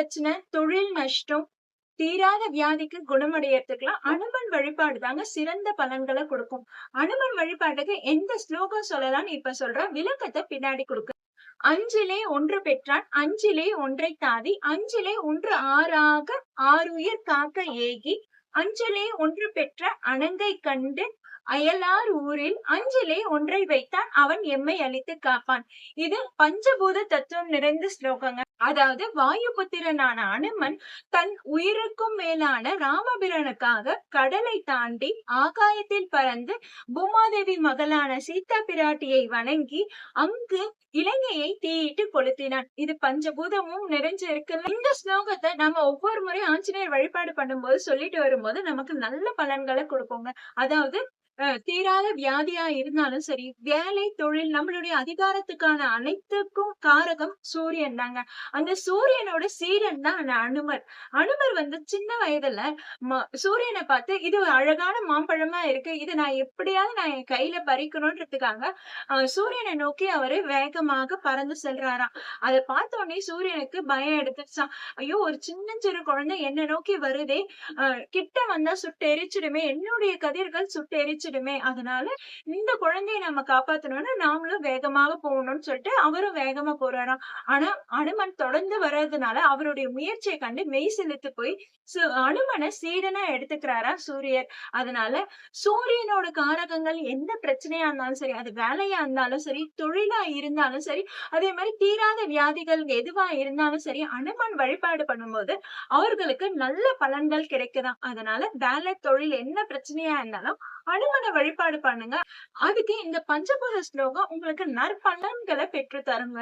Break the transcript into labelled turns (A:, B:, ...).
A: பிரச்சனை, தொழில் நஷ்டம், தீராத வியாதிக்கு குணமடையறதுக்குலாம் அனுமன் வழிபாடு தாங்க சிறந்த பலன்களை கொடுக்கும். அனுமன் வழிபாட்டுக்கு எந்த ஸ்லோகம் சொல்லலாம்னு இப்ப சொல்ற விளக்கத்தை பின்னாடி கொடுக்க. "அஞ்சிலே ஒன்று பெற்றான் அஞ்சிலே ஒன்றை தாதி அஞ்சிலே ஒன்று ஆறாக ஆறுயிர் காக்க ஏகி அஞ்சலே ஒன்று பெற்ற அணங்கை கண்டு அயலார் ஊரில் அஞ்சிலே ஒன்றை வைத்தான் அவன் எம்மை அழித்து காப்பான்." இது பஞ்சபூத தத்துவம் நிறைந்த ஸ்லோகங்க. அதாவது வாயுபுத்திரனான அனுமன் தன் உயிருக்கும் மேலான ராமபிரனுக்காக கடலை தாண்டி ஆகாயத்தில் பறந்து பூமாதேவி மகளான சீதா பிராட்டியை வணங்கி அங்கு இலங்கையை தீயிட்டு கொளுத்தினான். இது பஞ்சபூதமும் நிறைஞ்சு இருக்குல்ல. இந்த ஸ்லோகத்தை நம்ம ஒவ்வொரு முறை ஆஞ்சநேயர் வழிபாடு பண்ணும்போது சொல்லிட்டு வரும்போது நமக்கு நல்ல பலன்களை கொடுப்போங்க அதாவது தீராத வியாதியா இருந்தாலும் சரி, வேலை, தொழில் நம்மளுடைய அதிகாரத்துக்கான அனைத்துக்கும் காரகம் சூரியன் தாங்க. அந்த சூரியனோட சீரன் தான் அந்த அனுமர். அனுமர் வந்து சின்ன வயதுல சூரியனை பார்த்து இது ஒரு அழகான மாம்பழமா இருக்கு. இதை நான் எப்படியாவது நான் என் கையில பறிக்கணும்ன்றதுக்காக சூரியனை நோக்கி அவரு வேகமாக பறந்து செல்றாராம். அதை பார்த்த உடனே சூரியனுக்கு பயம் எடுத்துருச்சாம். ஐயோ! ஒரு சின்ன சிறு குழந்தை என்ன நோக்கி வருதே! கிட்ட வந்தா சுட்டெரிச்சிடுமே! என்னுடைய கதிர்கள் கிடைச்சிடுமே அதனால இந்த குழந்தைய நம்ம காப்பாத்தணும்னா நாமளும் வேகமாக போகணும்னு சொல்லிட்டு அவரும் வேகமா போறாராம். ஆனா அனுமன் தொடர்ந்து வர்றதுனால அவருடைய முயற்சியை கண்டு மெய் செலுத்து போய் அனுமனை சீடனா எடுத்துக்கிறாரா சூரியர். அதனால சூரியனோட காரகங்கள் எந்த பிரச்சனையா இருந்தாலும் சரி, அது வேலையா இருந்தாலும் சரி, தொழிலா இருந்தாலும் சரி, அதே மாதிரி தீராத வியாதிகள் எதுவா இருந்தாலும் சரி, அனுமன் வழிபாடு பண்ணும்போது அவர்களுக்கு நல்ல பலன்கள் கிடைக்குதான் அதனால வேலை, தொழில் என்ன பிரச்சனையா இருந்தாலும் அனுமன வழிபாடு பண்ணுங்க. அதுக்கு இந்த பஞ்சபூத ஸ்லோகம் உங்களுக்கு நற்பலன்களை பெற்று தருங்க.